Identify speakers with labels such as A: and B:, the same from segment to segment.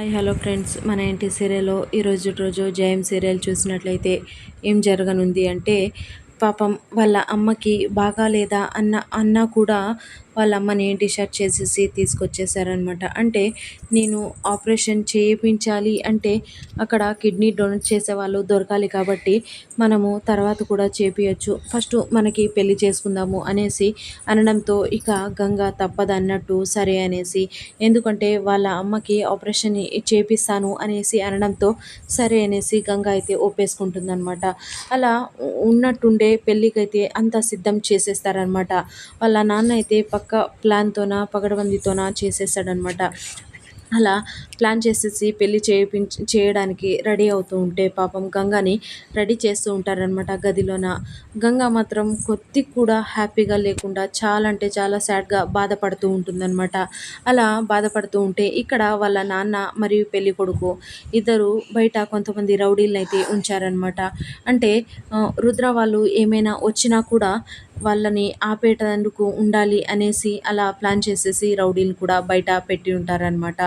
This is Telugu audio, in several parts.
A: Hi hello friends. మన ఇంటి సీరియల్లో ఈరోజు రోజు జయం సీరియల్ చూసినట్లయితే ఏం జరగనుంది అంటే పాపం వాళ్ళ అమ్మకి బాగాలేదా అన్న అన్న కూడా వాళ్ళ అమ్మని డిశ్చార్జ్ చేసేసి తీసుకొచ్చేసారనమాట అంటే నేను ఆపరేషన్ చేయించాలి అంటే అక్కడ కిడ్నీ డొనేట్ చేసే వాళ్ళు దొరకాలి కాబట్టి మనము తర్వాత కూడా చేపియచ్చు. ఫస్ట్ మనకి పెళ్ళి చేసుకుందాము అనేసి అనడంతో ఇక గంగ తప్పదన్నట్టు సరే అనేసి ఎందుకంటే వాళ్ళ అమ్మకి ఆపరేషన్ చేపిస్తాను అనేసి అనడంతో సరే అనేసి గంగ అయితే ఒప్పేసుకుంటుందన్నమాట. అలా ఉన్నట్టుండే పెళ్ళికైతే అంత సిద్ధం చేసేస్తారనమాట వాళ్ళ నాన్న అయితే పక్క ప్లాన్తోన పగడబందితోన చేసేసాడనమాట అలా ప్లాన్ చేసేసి పెళ్ళి చేయించి చేయడానికి రెడీ అవుతూ ఉంటే పాపం గంగని రెడీ చేస్తూ ఉంటారనమాట గదిలోన. గంగ మాత్రం కొద్ది కూడా హ్యాపీగా లేకుండా చాలా అంటే చాలా సాడ్గా బాధపడుతూ ఉంటుందన్నమాట. అలా బాధపడుతూ ఉంటే ఇక్కడ వాళ్ళ నాన్న మరియు పెళ్ళి కొడుకు ఇద్దరు బయట కొంతమంది రౌడీలను అయితే ఉంచారనమాట అంటే రుద్ర వాళ్ళు ఏమైనా వచ్చినా కూడా వాళ్ళని ఆపేటందుకు ఉండాలి అనేసి అలా ప్లాన్ చేసేసి రౌడీలు కూడా బయట పెట్టి ఉంటారనమాట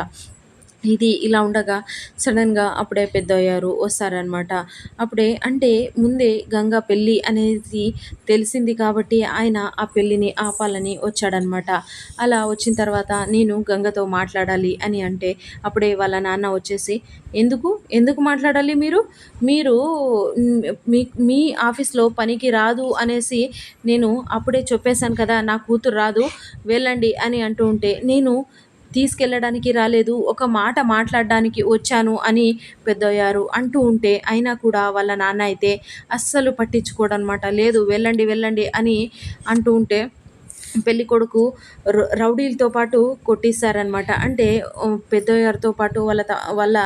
A: ఇది ఇలా ఉండగా సడన్గా అప్పుడే పెద్ద అయ్యారు వస్తారనమాట అప్పుడే అంటే ముందే గంగా పెళ్ళి అనేది తెలిసింది కాబట్టి ఆయన ఆ పెళ్ళిని ఆపాలని వచ్చాడనమాట అలా వచ్చిన తర్వాత నేను గంగతో మాట్లాడాలి అని అంటే అప్పుడే వాళ్ళ నాన్న వచ్చేసి ఎందుకు? ఎందుకు మాట్లాడాలి మీరు? మీరు మీ మీ ఆఫీస్లో పనికి రాదు అనేసి నేను అప్పుడే చెప్పేశాను కదా నా కూతురు రాదు వెళ్ళండి అని అంటూ ఉంటే నేను తీసుకెళ్ళడానికి రాలేదు ఒక మాట మాట్లాడడానికి వచ్చాను అని పెద్దయ్యారు. అంటూ ఉంటే అయినా కూడా వాళ్ళ నాన్న అయితే అస్సలు పట్టించుకోడనమాట లేదు వెళ్ళండి వెళ్ళండి అని అంటూ ఉంటే పెళ్ళి కొడుకు రౌడీలతో పాటు కొట్టిస్తారనమాట అంటే పెద్దయ్యారితో పాటు వాళ్ళ త వాళ్ళ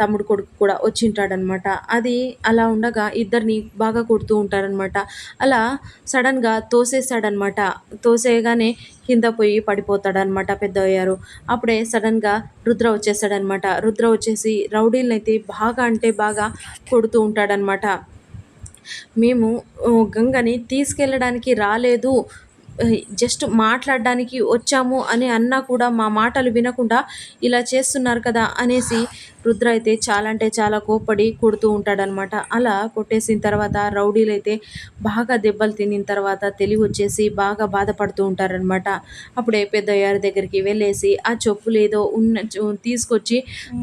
A: తమ్ముడు కొడుకు కూడా వచ్చింటాడనమాట అది అలా ఉండగా ఇద్దరిని బాగా కొడుతూ ఉంటారనమాట అలా సడన్గా తోసేస్తాడనమాట తోసేయగానే కింద పోయి పడిపోతాడనమాట పెద్దయ్యారు. అప్పుడే సడన్గా రుద్ర వచ్చేస్తాడనమాట రుద్ర వచ్చేసి రౌడీలనైతే బాగా అంటే బాగా కొడుతూ ఉంటాడనమాట మేము గంగని తీసుకెళ్ళడానికి రాలేదు. జస్ట్ మాట్లాడడానికి వచ్చాము అని అన్నా కూడా మా మాటలు వినకుండా ఇలా చేస్తున్నారు కదా అనేసి రుద్ర అయితే చాలా అంటే చాలా కోపడి కొడుతూ ఉంటాడనమాట అలా కొట్టేసిన తర్వాత రౌడీలు అయితే బాగా దెబ్బలు తినిన తర్వాత తెలివి వచ్చేసి బాగా బాధపడుతూ ఉంటారనమాట అప్పుడే పెద్దయ్యారు దగ్గరికి వెళ్ళేసి ఆ చెప్పులు ఏదో ఉన్న తీసుకొచ్చి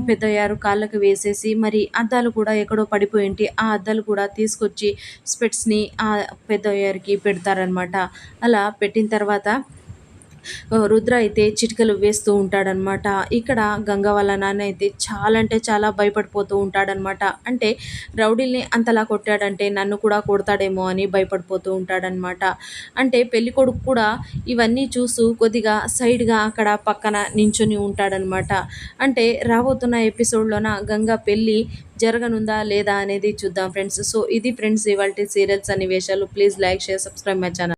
A: పెద్దయ్యారు కాళ్ళకు వేసేసి మరి అద్దాలు కూడా ఎక్కడో పడిపోయింటి. ఆ అద్దాలు కూడా తీసుకొచ్చి స్పెట్స్ని ఆ పెద్దయ్యారికి పెడతారనమాట అలా పెట్టిన తర్వాత రుద్ర అయితే చిటికలు వేస్తూ ఉంటాడనమాట ఇక్కడ గంగ వాళ్ళ నాన్న అయితే చాలా అంటే చాలా భయపడిపోతూ ఉంటాడనమాట అంటే రౌడీల్ని అంతలా కొట్టాడంటే నన్ను కూడా కొడతాడేమో అని భయపడిపోతూ ఉంటాడనమాట అంటే పెళ్ళి కొడుకు కూడా ఇవన్నీ చూస్తూ కొద్దిగా సైడ్గా అక్కడ పక్కన నించుని ఉంటాడనమాట అంటే రాబోతున్న ఎపిసోడ్లోన గంగ పెళ్ళి జరగనుందా లేదా అనేది చూద్దాం ఫ్రెండ్స్. సో ఇది ఫ్రెండ్స్ ఇవాళ సీరియల్స్ అన్ని వేషాలు please like share subscribe my channel.